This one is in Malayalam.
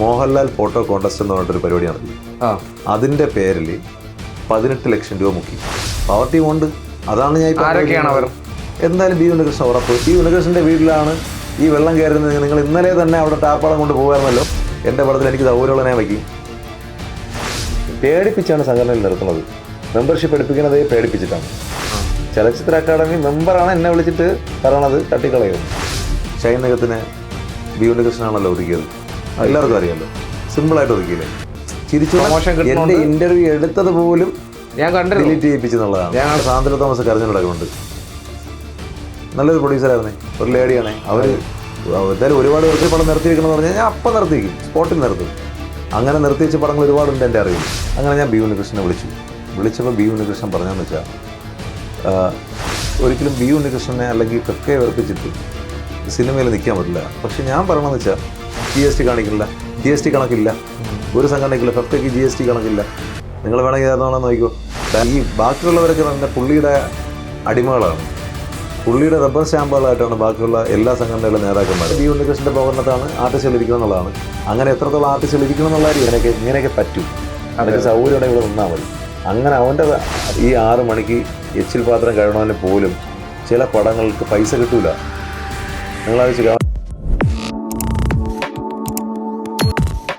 മോഹൻലാൽ ഫോട്ടോ കോൺടെസ്റ്റ് എന്ന് പറഞ്ഞിട്ടൊരു പരിപാടി നടത്തി. അതിന്റെ പേരിൽ പതിനെട്ട് ലക്ഷം രൂപ മുക്കി. പവർ കൊണ്ട് അതാണ് ഞാൻ ആരൊക്കെയാണ് അവർ? എന്തായാലും ബി ഉണ്ണികൃഷ്ണൻ ഉറപ്പ് ബി ഉണ്ണികൃഷ്ണന്റെ വീട്ടിലാണ് ഈ വെള്ളം കയറുന്നത്. നിങ്ങൾ ഇന്നലെ തന്നെ അവിടെ ടാപ്പാളം കൊണ്ട് പോകാറുണ്ടല്ലോ എന്റെ പടത്തിൽ എനിക്ക് സൗകര്യമുള്ള ഞാൻ വയ്ക്കും. പേടിപ്പിച്ചാണ് സംഘടനയിൽ നിർത്തുന്നത്. മെമ്പർഷിപ്പ് എടുപ്പിക്കുന്നതേ പേടിപ്പിച്ചിട്ടാണ്. ചലച്ചിത്ര അക്കാദമി മെമ്പറാണ് എന്നെ വിളിച്ചിട്ട് പറയണത് തട്ടിക്കളയുന്നത് ഷൈനകത്തിന് ബി ഉണ്ണികൃഷ്ണനാണല്ലോ ഒതുക്കിയത്. എല്ലാവർക്കും അറിയാമല്ലോ സിമ്പിളായിട്ട് ഒതുക്കിയില്ലേ? ചിരിച്ചു എന്റെ കിട്ടുന്നുണ്ട്. ഇന്റർവ്യൂ എടുത്തത് പോലും ഞാൻ കണ്ടിരുന്നു. ഡിലീറ്റ് ചെയ്യിപ്പിച്ചെന്നുള്ളതാണ് ഞാൻ സാന്ദ്ര തോമസ് കരഞ്ഞു നടക്കുന്നുണ്ട്. നല്ലൊരു പ്രൊഡ്യൂസറായിരുന്നേ ഒരു ലേഡിയാണേ. അവർ എന്തായാലും ഒരുപാട് പേർക്ക് പടം നിർത്തിയിരിക്കണം എന്ന് പറഞ്ഞാൽ ഞാൻ അപ്പം നിർത്തിയിരിക്കും. സ്പോട്ടിൽ നിർത്തും. അങ്ങനെ നിർത്തിവെച്ച പടങ്ങൾ ഒരുപാടുണ്ട് എന്റെ അറിവിൽ. അങ്ങനെ ഞാൻ ബി ഉണ്ണികൃഷ്ണനെ വിളിച്ചു. വിളിച്ചപ്പോൾ ബി ഉണ്ണികൃഷ്ണൻ പറഞ്ഞതെന്ന് വെച്ചാൽ ഒരിക്കലും ബി ഉണ്ണികൃഷ്ണനെ അല്ലെങ്കിൽ ഫെഫയെ വെറുപ്പിച്ചിട്ട് സിനിമയിൽ നിൽക്കാൻ പറ്റില്ല. പക്ഷെ ഞാൻ പറയണമെന്ന് വെച്ചാൽ ജി എസ് ടി കാണിക്കില്ല. ജി എസ് ടി കണക്കില്ല. ഒരു സംഘടനയ്ക്കില്ല. ഫെഫ്റ്റയ്ക്ക് ജി എസ് ടി കണക്കില്ല. നിങ്ങൾ വേണമെങ്കിൽ ഏതാണെന്ന് നോക്കിക്കോ ഈ ബാക്കിയുള്ളവരൊക്കെ തന്നെ പുള്ളിയുടെ അടിമകളാണ്. പുള്ളിയുടെ റബ്ബർ സ്റ്റാമ്പുകളായിട്ടാണ് ബാക്കിയുള്ള എല്ലാ സംഘടനകളുടെ നേതാക്കന്മാർ ഈ ഉണ്ണികൃഷ്ണന്റെ പ്രകടനത്താണ് ആർട്ടിസ്റ്റുകൾ ഇരിക്കണം എന്നുള്ളതാണ് അങ്ങനെ എത്രത്തോളം ആർട്ടിസ്റ്റുകൾ ഇരിക്കണം എന്നുള്ള കാര്യം ഇങ്ങനെയൊക്കെ ഇങ്ങനെയൊക്കെ പറ്റും. അതൊക്കെ സൗകര്യം ഇവിടെ നിന്നാൽ മതി. അങ്ങനെ അവന്റെ ഈ ആറ് മണിക്ക് എച്ചിൽ പാത്രം കഴുകണവന് പോലും ചില പടങ്ങൾക്ക് പൈസ കിട്ടൂല. നിങ്ങളാലോചിച്ച്